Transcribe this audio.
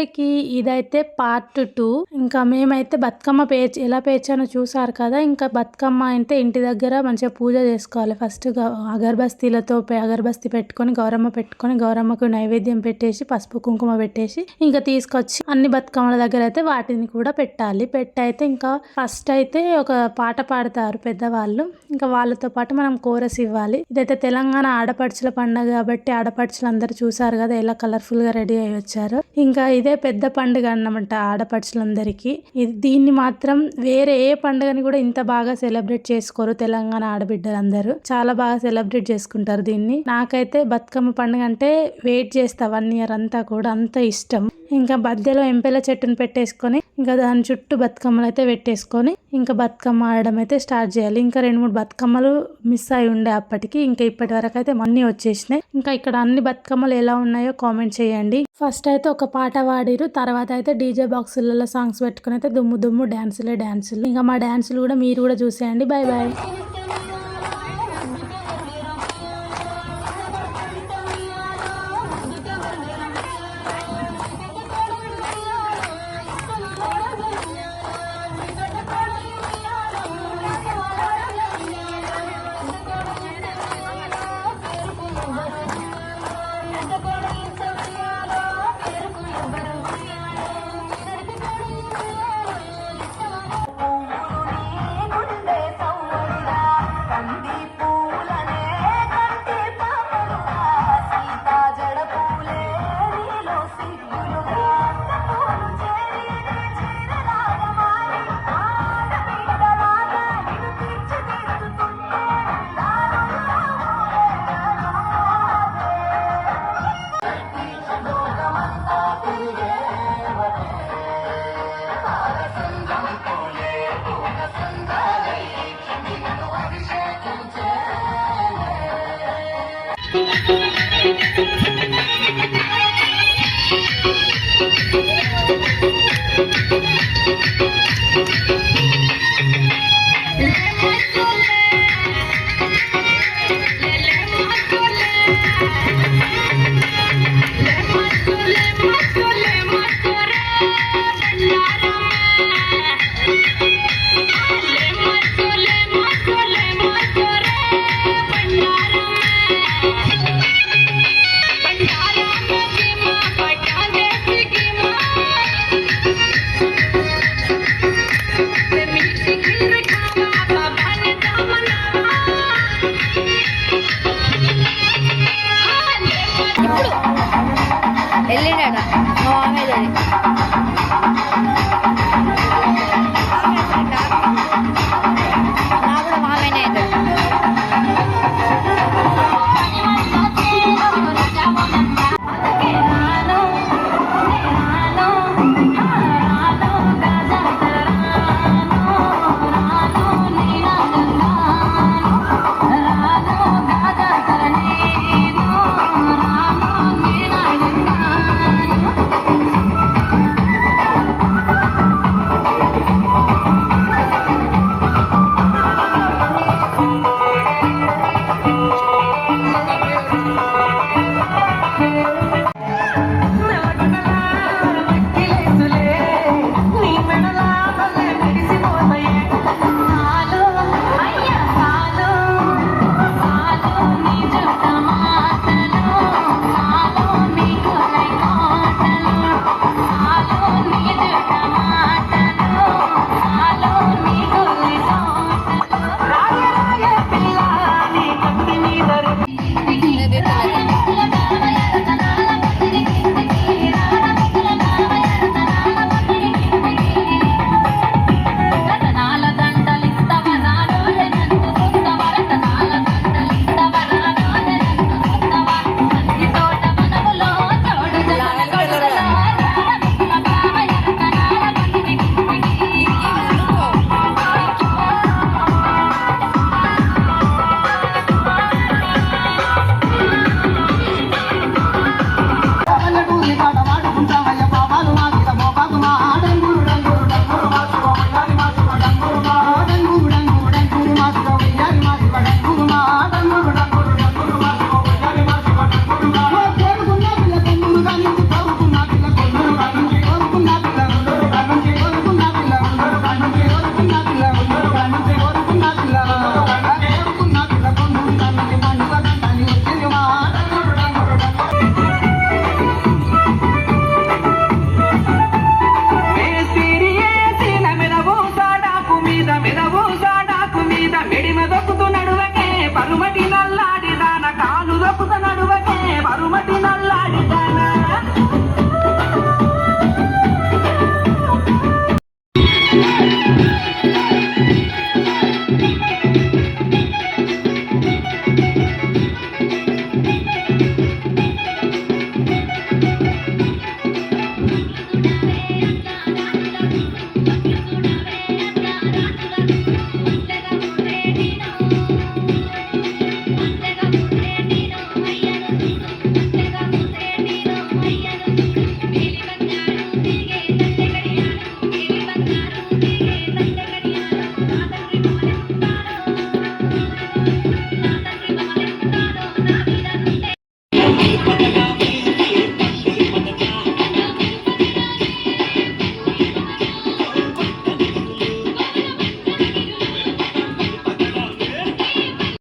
చివరికి ఇదైతే part two. ఇంకా మేమైతే బతుకమ్మ పేర్చి ఎలా పేర్చానో చూసారు కదా ఇంకా బతుకమ్మ అంటే ఇంటి దగ్గర మంచిగా పూజ చేసుకోవాలి. ఫస్ట్ అగరబస్తీలతో పే- పెట్టుకొని గౌరమ్మ పెట్టుకొని గౌరమ్మకు నైవేద్యం పెట్టేసి పసుపు కుంకుమ పెట్టేసి ఇంకా తీసుకొచ్చి అన్ని బతుకమ్మల దగ్గర అయితే వాటిని కూడా పెట్టాలి. పెట్టి అయితే ఇంకా ఫస్ట్ అయితే ఒక పాట పాడతారు పెద్దవాళ్ళు. ఇంకా వాళ్ళతో పాటు మనం కోరస్ ఇవ్వాలి. ఇదైతే తెలంగాణ ఆడపడుచుల పండుగ కాబట్టి ఆడపడుచులు అందరూ చూసారు కదా ఎలా కలర్ఫుల్గా రెడీ అయ్యి వచ్చారు. ఇంకా ఇదే పెద్ద పండుగ అన్నమాట ఆడపడుచులందరికీ. ఇది దీన్ని మాత్రం వేరే ఏ పండుగని కూడా ఇంత బాగా సెలబ్రేట్ చేసుకోరు తెలంగాణ ఆడబిడ్డలందరూ. చాలా బాగా సెలబ్రేట్ చేసుకుంటారు దీన్ని. నాకైతే బతుకమ్మ పండుగ అంటే వెయిట్ చేస్తా వన్ ఇయర్ అంతా కూడా అంత ఇష్టం. ఇంకా మధ్యలో ఎంపెల చెట్టును పెట్టేసుకొని ఇంకా దాని చుట్టూ బతుకమ్మలు అయితే పెట్టేసుకొని ఇంకా బతుకమ్మ ఆడడం అయితే స్టార్ట్ చేయాలి. ఇంకా రెండు మూడు బతుకమ్మలు మిస్ అయి ఉండే అప్పటికి ఇంకా ఇప్పటి వరకు అయితే అన్నీ వచ్చేసినాయి. ఇంకా ఇక్కడ అన్ని బతుకమ్మలు ఎలా ఉన్నాయో కామెంట్ చేయండి. ఫస్ట్ అయితే ఒక పాట పాడిరు తర్వాత అయితే డీజే బాక్సులలో సాంగ్స్ పెట్టుకుని అయితే దుమ్ము దుమ్ము డ్యాన్సులే డ్యాన్సులు ఇంకా మా డ్యాన్సులు కూడా మీరు కూడా చూసేయండి. Bye bye Thank you. ఇప్పుడు వెళ్ళిండ మా మామయ్య